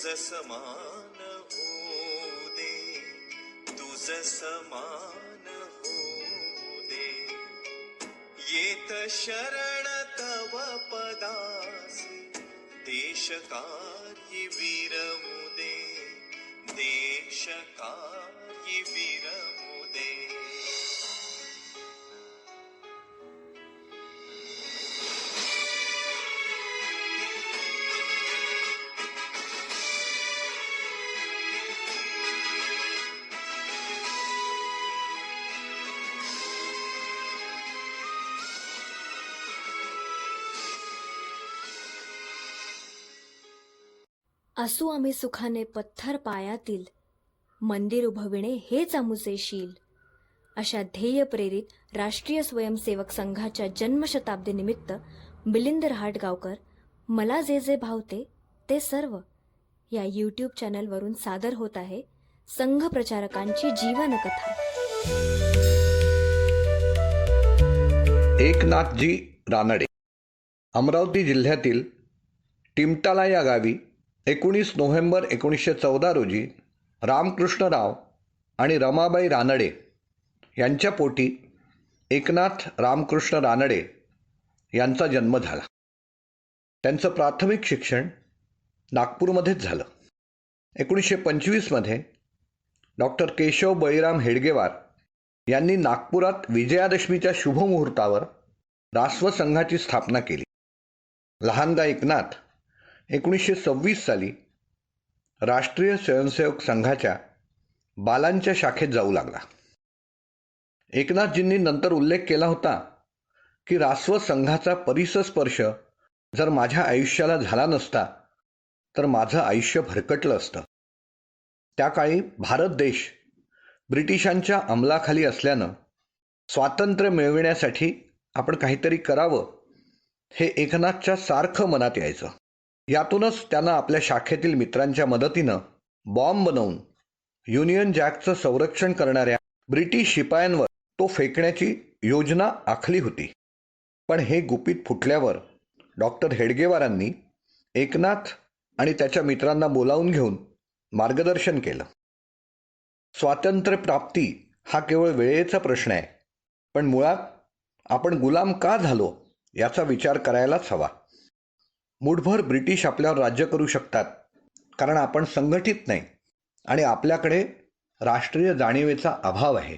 तुझ समान हो दे तुझ समान हो दे. येत शरण तव पदासी देश कार्य विरमुदे देश कार्य विरमुदे असू आम्ही सुखाने पत्थर पायातील मंदिर उभविणे हेच आमुचे शील अशा ध्येय प्रेरित राष्ट्रीय स्वयंसेवक संघाच्या जन्मशताब्दीनिमित्त मिलिंद रहाटगावकर मला जे जे भावते ते सर्व या यूट्यूब चॅनलवरून सादर होत आहे संघ प्रचारकांची जीवनकथा. एकनाथजी रानडे अमरावती जिल्ह्यातील टिमटाला या गावी एकोणीस नोव्हेंबर एकोणीसशे चौदा रोजी रामकृष्णराव आणि रमाबाई रानडे यांच्या पोटी एकनाथ रामकृष्ण रानडे यांचा जन्म झाला. त्यांचं प्राथमिक शिक्षण नागपूरमध्येच झालं. एकोणीसशे पंचवीसमध्ये डॉक्टर केशव बळीराम हेडगेवार यांनी नागपुरात विजयादशमीच्या शुभमुहूर्तावर रास्व संघाची स्थापना केली. लहानगा एकनाथ एकोणीसशे सव्वीस साली राष्ट्रीय स्वयंसेवक संघाच्या बालांच्या शाखेत जाऊ लागला. एकनाथजींनी नंतर उल्लेख केला होता की रास्व संघाचा परिसस्पर्श जर माझ्या आयुष्याला झाला नसता तर माझं आयुष्य भरकटलं असतं. त्या काळी भारत देश ब्रिटिशांच्या अंमलाखाली असल्यानं स्वातंत्र्य मिळविण्यासाठी आपण काहीतरी करावं हे एकनाथच्या सारखं मनात यायचं. यातूनच त्यानं आपल्या शाखेतील मित्रांच्या मदतीनं बॉम्ब बनवून युनियन जॅकचं संरक्षण करणाऱ्या ब्रिटिश शिपायांवर तो फेकण्याची योजना आखली होती. पण हे गुपित फुटल्यावर डॉक्टर हेडगेवारांनी एकनाथ आणि त्याच्या मित्रांना बोलावून घेऊन मार्गदर्शन केलं. स्वातंत्र्य प्राप्ती हा केवळ वेळेचा प्रश्न आहे पण मुळात आपण गुलाम का झालो याचा विचार करायलाच हवा. मुठभर ब्रिटिश आपल्यावर राज्य करू शकतात कारण आपण संघटित नाही आणि आपल्याकडे राष्ट्रीय जाणीवेचा अभाव आहे.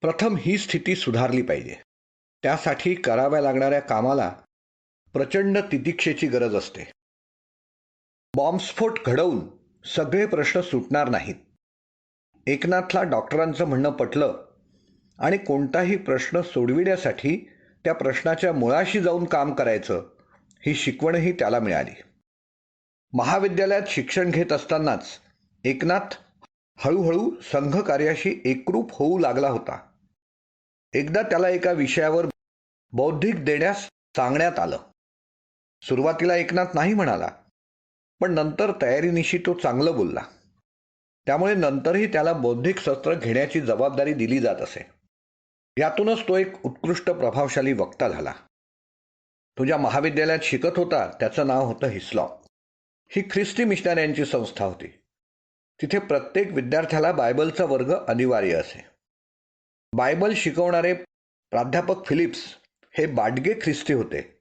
प्रथम ही स्थिती सुधारली पाहिजे. त्यासाठी कराव्या लागणाऱ्या कामाला प्रचंड तितिक्षेची गरज असते. बॉम्बस्फोट घडवून सगळे प्रश्न सुटणार नाहीत. एकनाथला डॉक्टरांचं म्हणणं पटलं आणि कोणताही प्रश्न सोडविण्यासाठी त्या प्रश्नाच्या मुळाशी जाऊन काम करायचं ही शिकवणही त्याला मिळाली. महाविद्यालयात शिक्षण घेत असतानाच एकनाथ हळूहळू संघकार्याशी एकरूप होऊ लागला होता. एकदा त्याला एका विषयावर बौद्धिक देण्यास सांगण्यात आलं. सुरुवातीला एकनाथ नाही म्हणाला पण नंतर तयारीनिशी तो चांगलं बोलला. त्यामुळे नंतरही त्याला बौद्धिक सत्र घेण्याची जबाबदारी दिली जात असे. यातूनच तो एक उत्कृष्ट प्रभावशाली वक्ता झाला. तुझ्या महाविद्यालयात शिकत होता त्याचं नाव होतं हिस्लॉप. ही ख्रिस्ती मिशनऱ्यांची संस्था होती. तिथे प्रत्येक विद्यार्थ्याला बायबलचा वर्ग अनिवार्य असे. बायबल शिकवणारे प्राध्यापक फिलिप्स हे बाडगे ख्रिस्ती होते.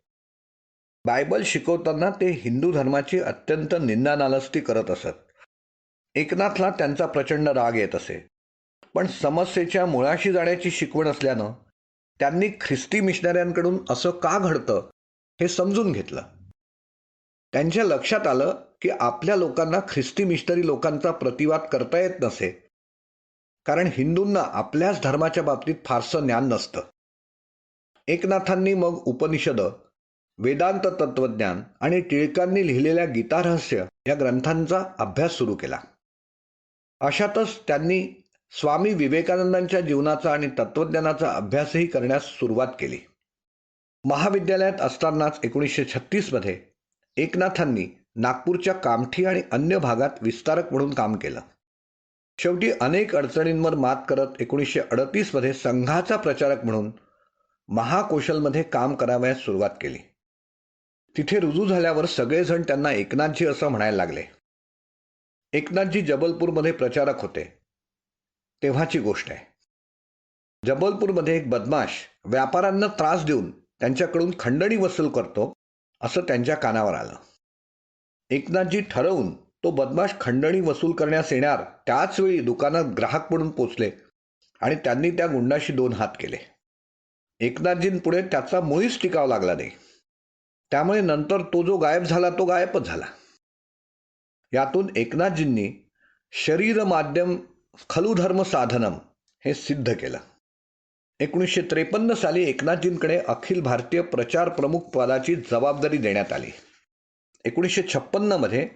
बायबल शिकवताना ते हिंदू धर्माची अत्यंत निंदानालस्ती करत असत. एकनाथला त्यांचा प्रचंड राग येत असे. पण समस्येच्या मुळाशी जाण्याची शिकवण असल्यानं त्यांनी ख्रिस्ती मिशनऱ्यांकडून असं का घडतं हे समजून घेतलं. त्यांच्या लक्षात आलं की आपल्या लोकांना ख्रिस्ती मिशनरी लोकांचा प्रतिवाद करता येत नसे. कारण हिंदूंना आपल्याच धर्माच्या बाबतीत फारसं ज्ञान नसतं. एकनाथांनी मग उपनिषद वेदांत तत्वज्ञान आणि टिळकांनी लिहिलेल्या गीतारहस्य या ग्रंथांचा अभ्यास सुरू केला. अशातच त्यांनी स्वामी विवेकानंदांच्या जीवनाचा आणि तत्वज्ञानाचा अभ्यासही करण्यास सुरुवात केली. महाविद्यालयात असतानाच एकोणीसशे छत्तीसमध्ये एकनाथांनी नागपूरच्या कामठी आणि अन्य भागात विस्तारक म्हणून काम केलं. शेवटी अनेक अडचणींवर मात करत एकोणीसशे अडतीसमध्ये संघाचा प्रचारक म्हणून महाकोशलमध्ये काम करावयास सुरुवात केली. तिथे रुजू झाल्यावर सगळेजण त्यांना एकनाथजी असं म्हणायला लागले. एकनाथजी जबलपूरमध्ये प्रचारक होते. तेव्हाची गोष्ट आहे. जबलपूरमध्ये एक बदमाश व्यापाऱ्यांना त्रास देऊन त्यांच्याकडून खंडणी वसूल करतो असं त्यांच्या कानावर आलं. एकनाथजी ठरवून तो बदमाश खंडणी वसूल करण्यास येणार त्याचवेळी दुकानात ग्राहक म्हणून पोचले आणि त्यांनी त्या गुंडाशी दोन हात केले. एकनाथजींपुढे त्याचा मुळीच टिकाव लागला नाही. त्यामुळे नंतर तो जो गायब झाला तो गायबच झाला. यातून एकनाथजींनी शरीर माध्यम खलुधर्म साधनम हे सिद्ध केलं. एकोणीसशे त्रेपन्न साली एकनाथजींकडे अखिल भारतीय प्रचार प्रमुख पदाची जबाबदारी देण्यात आली. एकोणीसशे छप्पन्नमध्ये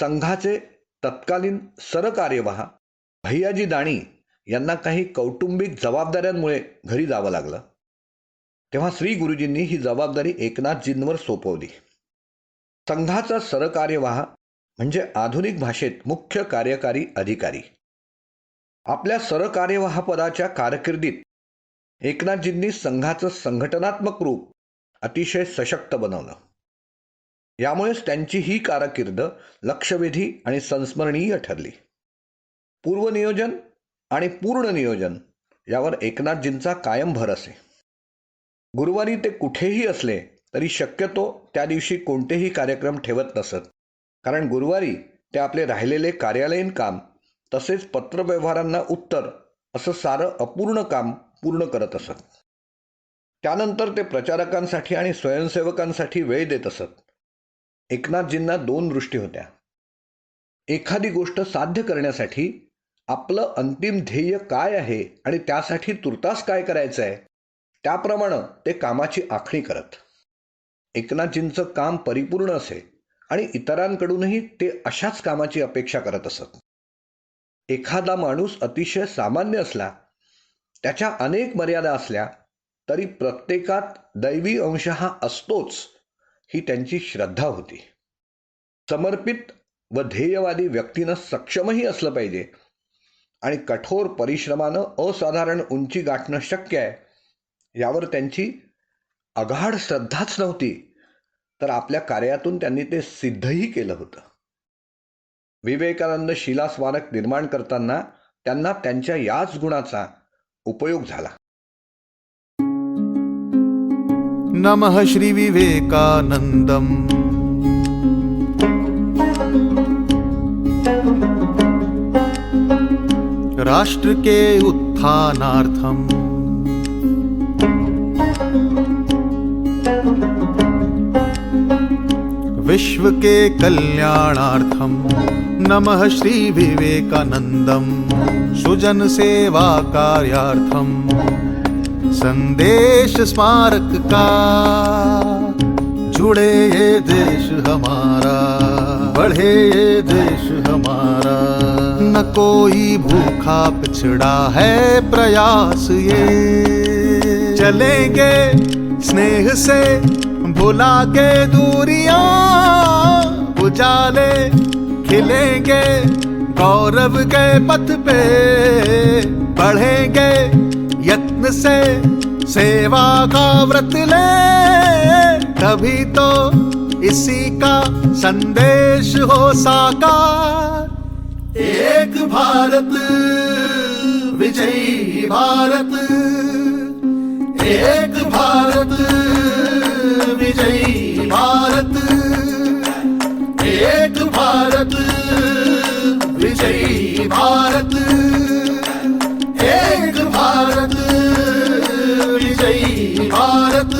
संघाचे तत्कालीन सरकार्यवाह भैयाजी दाणी यांना काही कौटुंबिक जबाबदाऱ्यांमुळे घरी जावं लागलं. तेव्हा श्री गुरुजींनी ही जबाबदारी एकनाथजींवर सोपवली. संघाचा सरकार्यवाह म्हणजे आधुनिक भाषेत मुख्य कार्यकारी अधिकारी. आपल्या सरकार्यवाह पदाच्या कारकिर्दीत एकनाथजींनी संघाचं संघटनात्मक रूप अतिशय सशक्त बनवलं. यामुळेच त्यांची ही कारकीर्द लक्षवेधी आणि संस्मरणीय ठरली. पूर्वनियोजन आणि पूर्ण नियोजन यावर एकनाथजींचा कायम भर असे. गुरुवारी ते कुठेही असले तरी शक्यतो त्या दिवशी कोणतेही कार्यक्रम ठेवत नसत. कारण गुरुवारी ते आपले राहिलेले कार्यालयीन काम तसेच पत्रव्यवहारांना उत्तर असं सारं अपूर्ण काम पूर्ण करत असत. त्यानंतर ते प्रचारकांसाठी आणि स्वयंसेवकांसाठी वेळ देत असत. एकनाथजींना दोन दृष्टी होत्या. एखादी गोष्ट साध्य करण्यासाठी आपलं अंतिम ध्येय काय आहे आणि त्यासाठी तुर्तास काय करायचं आहे त्याप्रमाणे ते कामाची आखणी करत. एकनाथजींचं काम परिपूर्ण असे आणि इतरांकडूनही ते अशाच कामाची अपेक्षा करत असत. एखादा माणूस अतिशय सामान्य असला त्याच्या अनेक मर्यादा असल्या तरी प्रत्येकात दैवी अंश हा असतोच ही त्यांची श्रद्धा होती. समर्पित व ध्येयवादी व्यक्तीनं सक्षमही असलं पाहिजे. आणि कठोर परिश्रमानं असाधारण उंची गाठणं शक्य आहे यावर त्यांची अगाढ श्रद्धाच नव्हती तर आपल्या कार्यातून त्यांनी ते सिद्धही केलं होतं. विवेकानंद शिला स्मारक निर्माण करताना त्यांना त्यांच्या याच गुणाचा उपयोग झाला. नमः विवेकानंदम राष्ट्र के उत्थानार्थम। विश्व के कल्याणार्थम। नमः श्री विवेकानंदम सुजन सेवा कार्यार्थम। संदेश स्मारक का जुड़े ये देश हमारा, बढ़े ये देश हमारा। न कोई भूखा पिछड़ा है प्रयास ये। चलेंगे स्नेह से, भुला के दूरियाँ, उजाले, खिलेंगे गौरव के पथ पे बढ़ेंगे यत्न से सेवा का व्रत ले। तभी तो इसी का संदेश हो साकार। एक भारत, विजयी भारत। एक भारत, विजयी भारत। एक भारत भारत